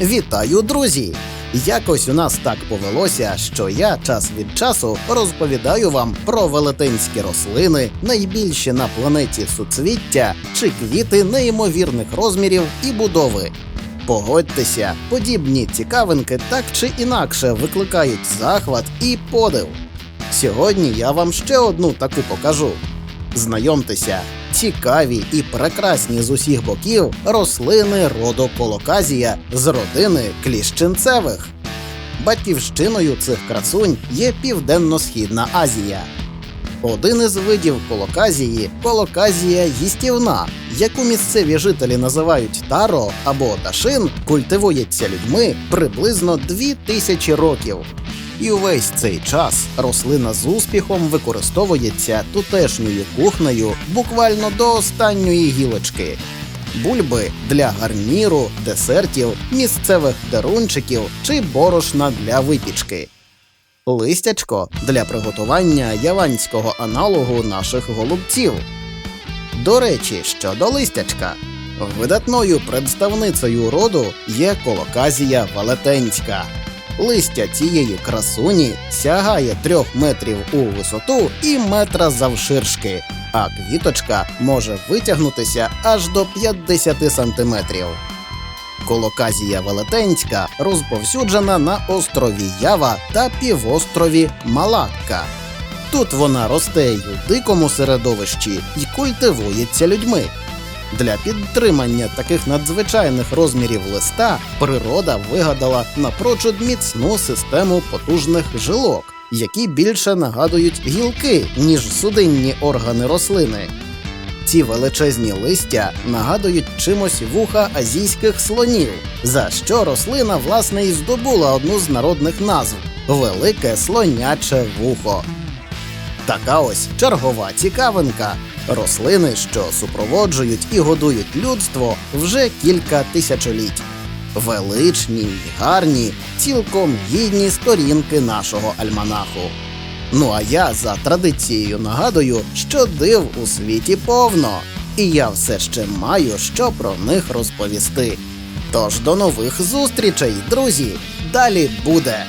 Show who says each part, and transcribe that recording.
Speaker 1: Вітаю, друзі! Якось у нас так повелося, що я час від часу розповідаю вам про велетенські рослини, найбільші на планеті суцвіття чи квіти неймовірних розмірів і будови. Погодьтеся, подібні цікавинки так чи інакше викликають захват і подив. Сьогодні я вам ще одну таку покажу. Знайомтеся, цікаві і прекрасні з усіх боків рослини роду колоказія з родини кліщенцевих. Батьківщиною цих красунь є Південно-Східна Азія. Один із видів колоказії колоказія їстівна, яку місцеві жителі називають таро або дашин, культивується людьми приблизно дві тисячі років. І увесь цей час рослина з успіхом використовується тутешньою кухнею буквально до останньої гілочки. Бульби для гарніру, десертів, місцевих дерунчиків чи борошна для випічки. Листячко для приготування яванського аналогу наших голубців. До речі, щодо листячка. Видатною представницею роду є колоказія велетенська. Листя цієї красуні сягає трьох метрів у висоту і метра завширшки, а квіточка може витягнутися аж до 50 сантиметрів. Колоказія велетенська розповсюджена на острові Ява та півострові Малакка. Тут вона росте й у дикому середовищі і культивується людьми. Для підтримання таких надзвичайних розмірів листа природа вигадала напрочуд міцну систему потужних жилок, які більше нагадують гілки, ніж судинні органи рослини. Ці величезні листя нагадують чимось вуха азійських слонів, за що рослина власне і здобула одну з народних назв велике слоняче вухо. Така ось чергова цікавинка. Рослини, що супроводжують і годують людство вже кілька тисячоліть. Величні й гарні, цілком гідні сторінки нашого альманаху. Ну а я за традицією нагадую, що див у світі повно, і я все ще маю що про них розповісти. Тож до нових зустрічей, друзі! Далі буде!